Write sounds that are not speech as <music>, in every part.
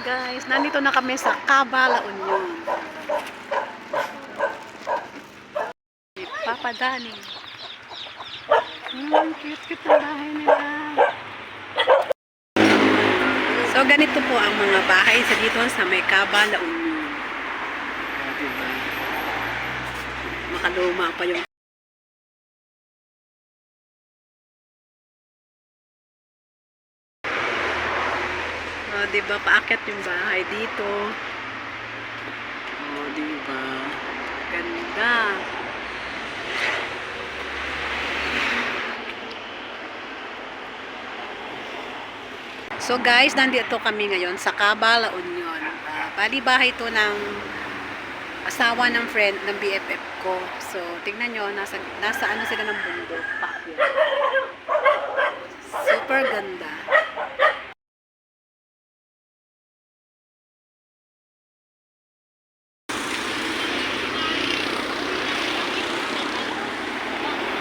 guys, nandito na kami sa Cabala Union. Papa Dani. Hmm, cute-cute ang bahay nila. So, ganito po ang mga bahay sa dito sa may Cabala Union. Makaluma pa yung di ba? Paakyat yung bahay dito. O, di ba? Ganda. So guys, nandito kami ngayon sa Cabala Union. Uh, bali bahay to ng asawa ng friend ng BFF ko. So, tingnan nyo, nasa, nasa ano sila ng bundok. Super ganda.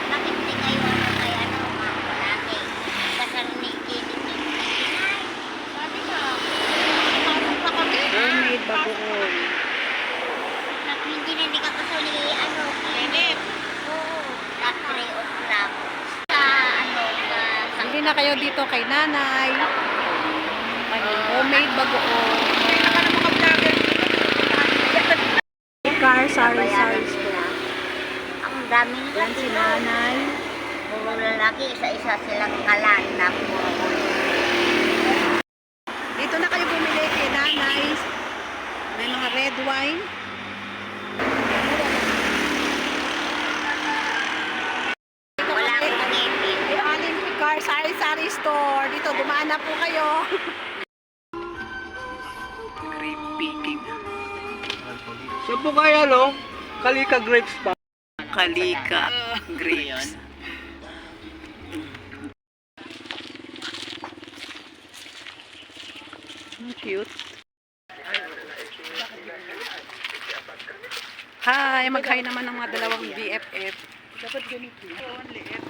Bakit hindi kayo ano kay ano, mga palaki? Kasal ni Jenny ni Pinay. Sabi ko, parang pa kami. Mermaid bagoong. Na hindi na hindi ka kasal ni ano, Kenneth. Oo, at 3 o'clock. Sa ano, sa... sa Hindi na kayo dito kay nanay. May homemade bagoong. Car, sari store. Ang dami nila Yan si nanay. Puro lalaki, isa-isa silang kalan na puro Po kaya no, Kalika Grapes pa. Kalika grapes. Ang cute. Hi, mag-hi naman ng mga dalawang BFF. Dapat ganito. Oo, ang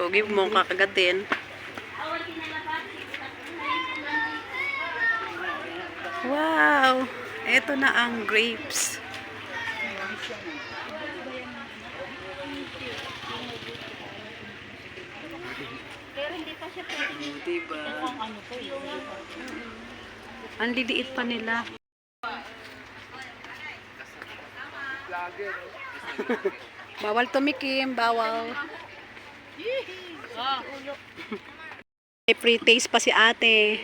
Tugi mo kakagatin. Wow! Ito na ang grapes. Diba? Ang liliit pa nila. <laughs> bawal tumikim, bawal. May pre-taste pa si ate.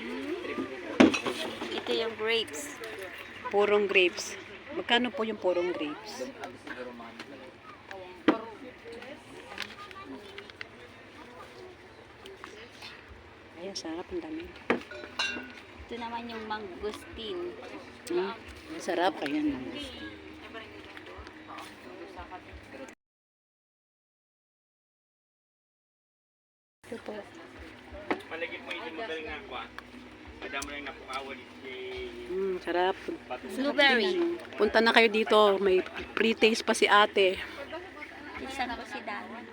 Ito yung grapes. Purong grapes. Magkano po yung purong grapes? Ay, ang sarap. Ang dami. Ito naman yung mangustin. Hmm? Sarap. Kaya naman. Ito po. Malagit mo hindi magaling nga kwa. Madamo lang napukawan si Mm, sarap. Blueberry. Punta na kayo dito. May pre-taste pa si ate. Isa na ko si Dana.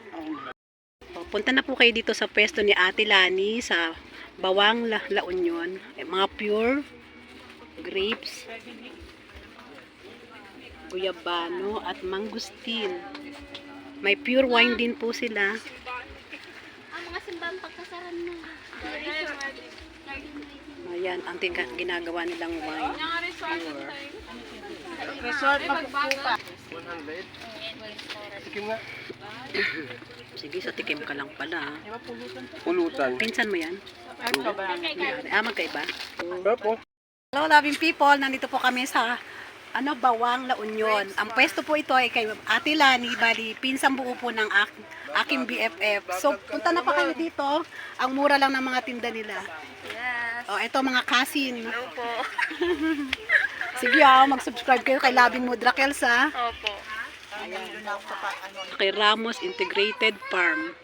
O, Punta na po kayo dito sa pwesto ni Ate Lani sa Bawang La, La Union. Eh, mga pure grapes, guyabano at mangustin. May pure wine din po sila. Ang mga simbahan pagkasaran na. Ayan, ang tiga- ginagawa nilang wine. Resort magpupa. 100. Tikim nga. <coughs> Sige, sa tikim ka lang pala. ah. Pulutan. Pinsan mo yan? Ah, magkaiba? Pero po. Hello, loving people. Nandito po kami sa ano, Bawang La Union. Ang pwesto po ito ay kay Ate Lani, bali, pinsang buo po ng ak aking BFF. So, punta na pa kayo dito. Ang mura lang ng mga tinda nila. Yes. O, ito mga kasin. Opo. <laughs> Sige ah, mag-subscribe kayo kay Labing Mudra Kelsa. Opo. Kay Ramos Integrated Farm.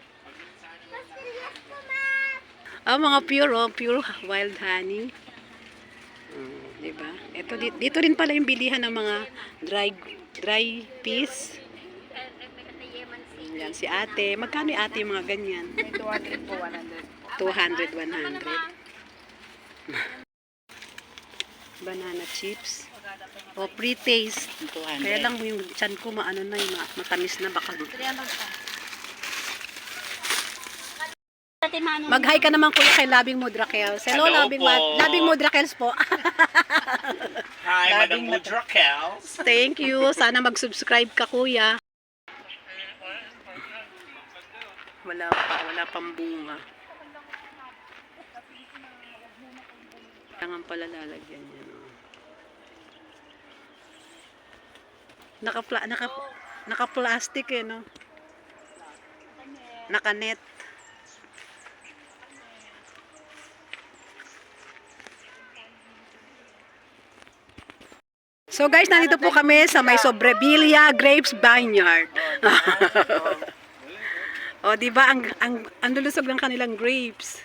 Ah, mga pure, oh, pure wild honey. Mm, diba? Ito, di- dito rin pala yung bilihan ng mga dry dry peas. Ayan, si ate. Magkano yung ate yung mga ganyan? 200 po, 100. 200, 100. Banana chips. O, pre-taste. 200. Kaya lang yung chan ko maano na yung ma- matamis na baka. 300 pa. Mag-hi ka naman kuya kay Labing Mudrakels. Hello, Hello Labing, po. <laughs> Ma- Labing Mudrakels po. Hi, Laging Madam Mudrakels. Thank you. Sana mag-subscribe ka kuya. Wala pa, wala pang bunga. Kailangan pala lalagyan yan. Naka, naka, naka-plastic eh, no? Naka-net. So guys, nandito po kami sa may Sobrevilla Grapes Vineyard. <laughs> o, di ba ang ang ang lulusog ng kanilang grapes.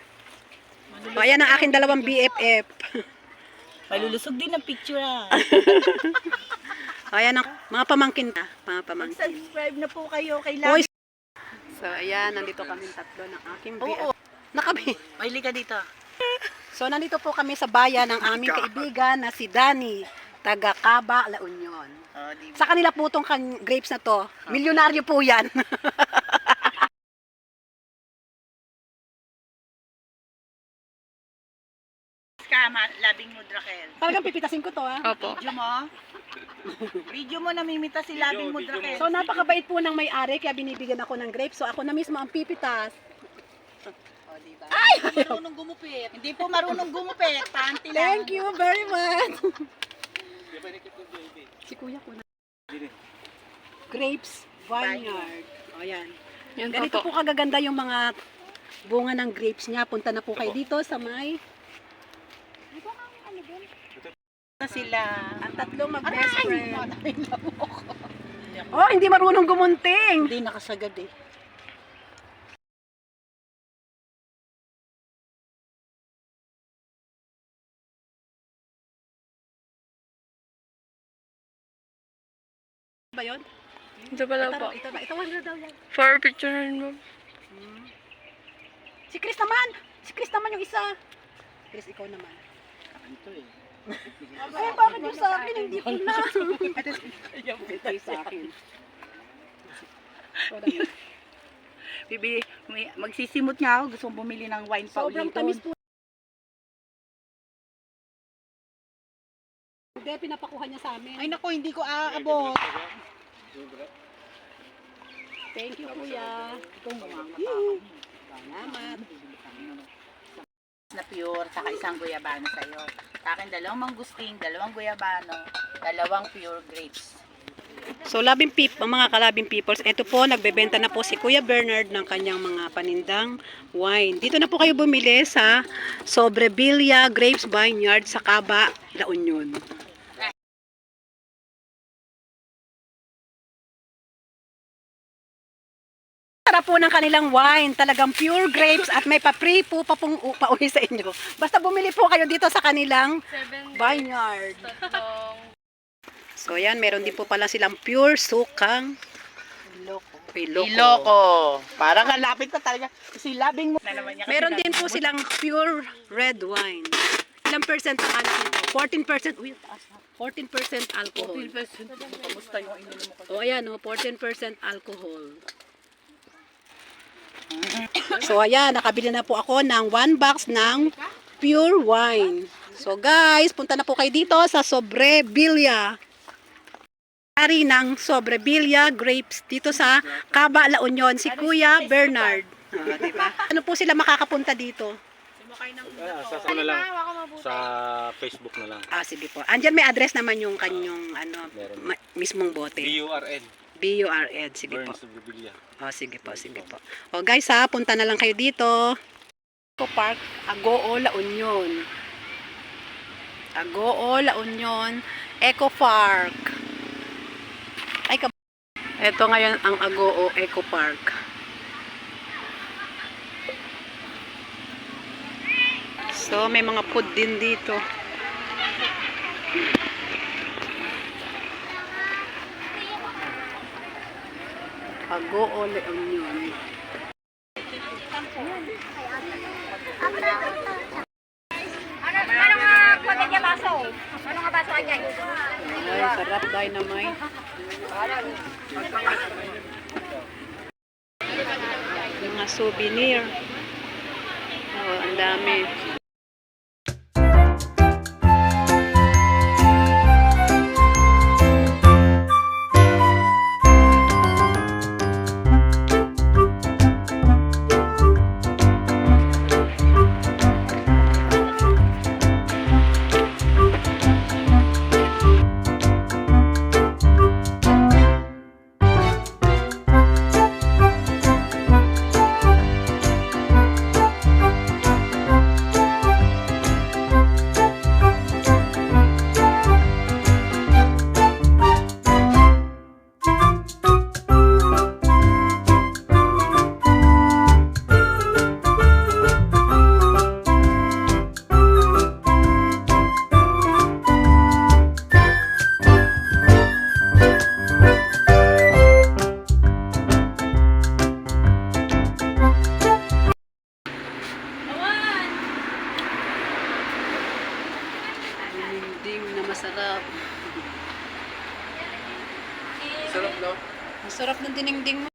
O, ayan ang aking dalawang BFF. <laughs> Malulusog din ang picture ah. <laughs> O, ayan ang mga pamangkin na, mga pamangkin. Subscribe na po kayo kay Oy. So, ayan, nandito kami tatlo ng aking BFF. Nakabi. Maili ka dito. So, nandito po kami sa bayan ng aming kaibigan na si Danny, taga Caba, La Union. Oh, di Sa kanila po itong kan- grapes na to. Milyonaryo po yan. <laughs> Kama, labing mudrakel. Talagang pipitasin ko to ah. Video mo? Video mo namimita si labing video mudrakel. So napakabait po ng may-ari kaya binibigyan ako ng grapes. So ako na mismo ang pipitas. O, diba? Ay! marunong gumupit. Hindi po marunong gumupit. Panty lang. Thank you very much. <laughs> si kuya ko na. Grapes Vineyard. O yan. Ganito po kagaganda yung mga bunga ng grapes niya. Punta na po kayo dito sa may Na sila. ang tatlong mag-best friend. <laughs> Oh, hindi marunong gumunting. Hindi nakasagad eh. Ba yun? Ito pala po. ito, ito, ito, ito daw yan. For picture mo. Si Chris naman! Si Chris naman yung isa. Chris, ikaw naman. Ito eh. Ay, bakit yung sa akin? Hindi ko na. Ito yung sa akin. Bibili, magsisimot nga ako. Gusto kong bumili ng wine pa Sobrang ulitin. tamis po. Hindi, pinapakuha niya sa amin. Ay naku, hindi ko aabot. Thank you, kuya. Salamat. na pure, saka isang guyabano sa'yo. Sa akin, dalawang mangusting, dalawang guyabano, dalawang pure grapes. So, labing ang mga kalabing peoples, ito po, nagbebenta na po si Kuya Bernard ng kanyang mga panindang wine. Dito na po kayo bumili sa Sobrevilla Grapes Vineyard sa Caba, La Union. Sarap po ng kanilang wine. Talagang pure grapes at may pa-free po pa pong u- pauwi sa inyo. Basta bumili po kayo dito sa kanilang vineyard. So yan, meron din po pala silang pure sukang Iloko. Iloko. Iloko. Parang ang lapit pa talaga. Kasi labing mo. Na Meron din po silang pure red wine. Ilang percent ang alcohol nito? 14%. Uy, taas na. 14% alcohol. Kamusta yung ininom mo? O ayan, o, 14% alcohol. So ayan, nakabili na po ako ng one box ng pure wine. So guys, punta na po kayo dito sa Sobrevilla. Ari ng Sobrevilla grapes dito sa Caba, La Union, si Kuya Bernard. Ah, diba? Ano po sila makakapunta dito? Ah, sa ano na lang. Sa Facebook na lang. Ah, sige po. Andyan may address naman yung kanyang ano, Meron. ma- mismong bote. B-U-R-N. B-U-R-Ed. Sige po. Burns Revilla. Oh, sige po, sige po. O guys ha, punta na lang kayo dito. Eco Park, Agoo, La Union. Agoo, La Union, Eco Park. Ay, ka Ito ngayon ang Agoo Eco Park. So, may mga food din dito. O, Agoole Onion. Ano, nga baso? Ay, sarap dynamite. Mga souvenir. Oh, ang dami. Masarap. Sarap, no? Ang sarap ng dinengding mo.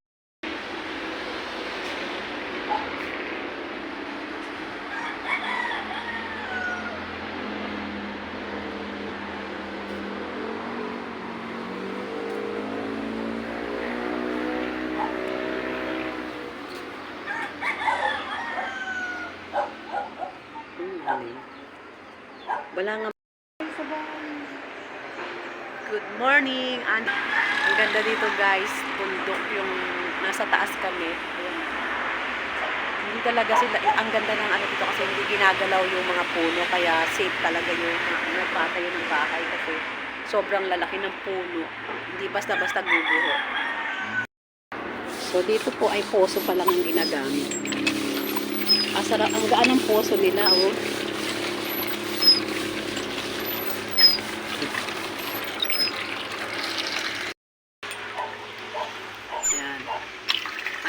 Mm, galing. Wala nga Good morning! Ang, ang ganda dito guys, bundok yung nasa taas kami. Hindi talaga sila, ang ganda ng ano dito kasi hindi ginagalaw yung mga puno kaya safe talaga yung nagpatayo ng bahay kasi sobrang lalaki ng puno. Hindi basta-basta guguho. So dito po ay poso pa lang ang ginagamit. Ang gaan ng poso nila oh. Yan.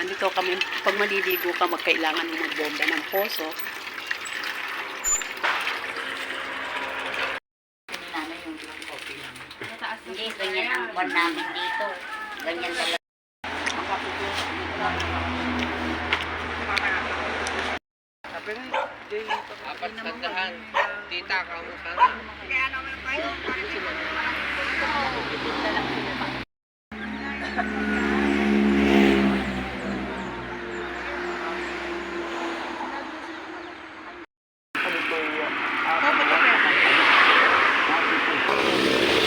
Andito kami, pag maliligo ka, magkailangan mo magbomba ng poso. Hindi, ganyan ang kuwan namin dito. Ganyan talaga. Apat sandahan. Tita, kamusta na?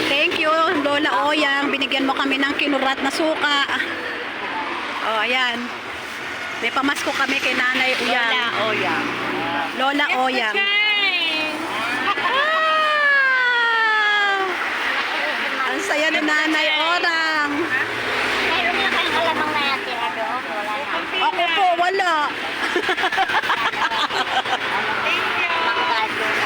Thank you, Lola Oyang. Binigyan kinurat na suka. Oh, ayan. May pamasko kami kay Nanay Uyang. Lola Oyang. Lola Oyang. Ah! Ang saya ni Nanay Orang. Mayroon na kayong alamang na na. Ako po, wala. <laughs> Manggado na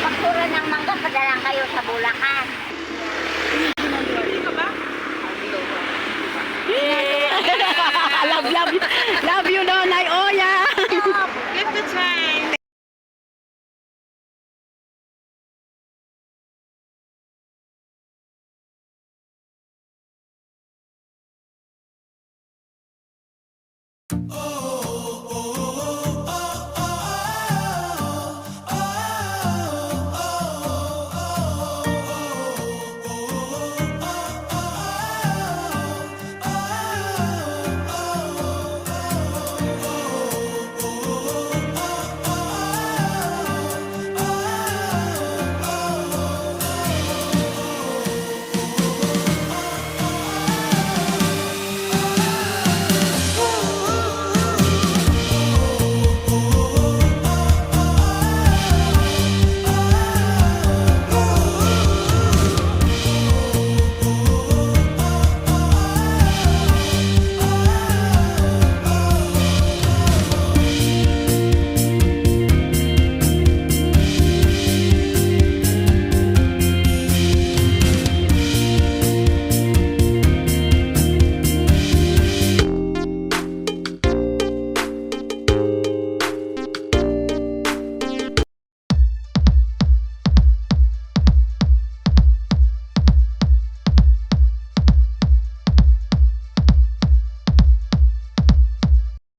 Pagtura ng mangga, padalang kayo sa Bulacan. love, love, you- love you, Nanay Oyang. Oh,